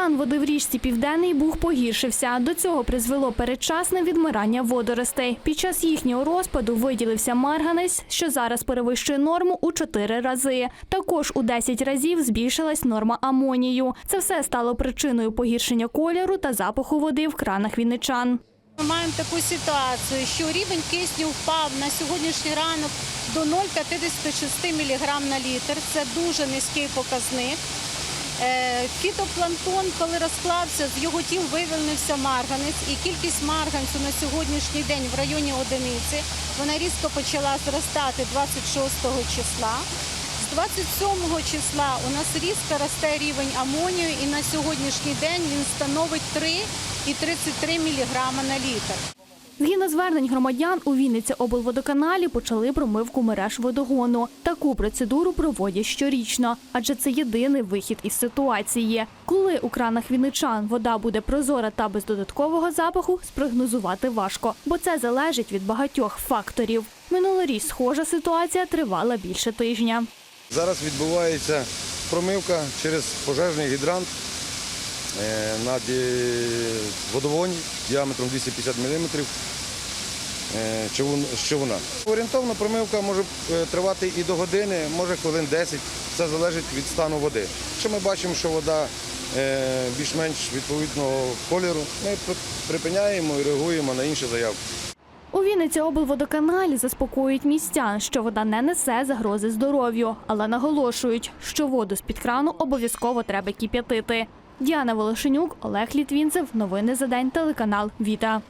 Стан води в річці Південний Буг погіршився. До цього призвело передчасне відмирання водоростей. Під час їхнього розпаду виділився марганець, що зараз перевищує норму у 4 рази. Також у 10 разів збільшилась норма амонію. Це все стало причиною погіршення кольору та запаху води в кранах вінничан. Ми маємо таку ситуацію, що рівень кисню впав на сьогоднішній ранок до 0,56 мг на літр. Це дуже низький показник. Е, Фітопланктон, коли розклався, з його тіл вивільнився марганець, і кількість марганцю на сьогоднішній день в районі одиниці вона різко почала зростати 26 числа. З 27 числа у нас різко росте рівень амонію, і на сьогоднішній день він становить 3,33 мг на літр. Згідно звернень громадян, у Вінниці облводоканалі почали промивку мереж водогону. Таку процедуру проводять щорічно, адже це єдиний вихід із ситуації. Коли у кранах вінничан вода буде прозора та без додаткового запаху, спрогнозувати важко, бо це залежить від багатьох факторів. Минулоріч схожа ситуація тривала більше тижня. Зараз відбувається промивка через пожежний гідрант на ді- водовоні діаметром 250 мм човуна. Орієнтовно промивка може е, тривати і до години, може хвилин 10. Це залежить від стану води. Якщо ми бачимо, що вода е, більш-менш відповідного кольору, ми припиняємо і реагуємо на інші заявки. У Вінниці облводоканалі заспокоюють містян, що вода не несе загрози здоров'ю, але наголошують, що воду з-під крану обов'язково треба кип'ятити. Діана Волошенюк, Олег Літвінцев. Новини за день. Телеканал Віта.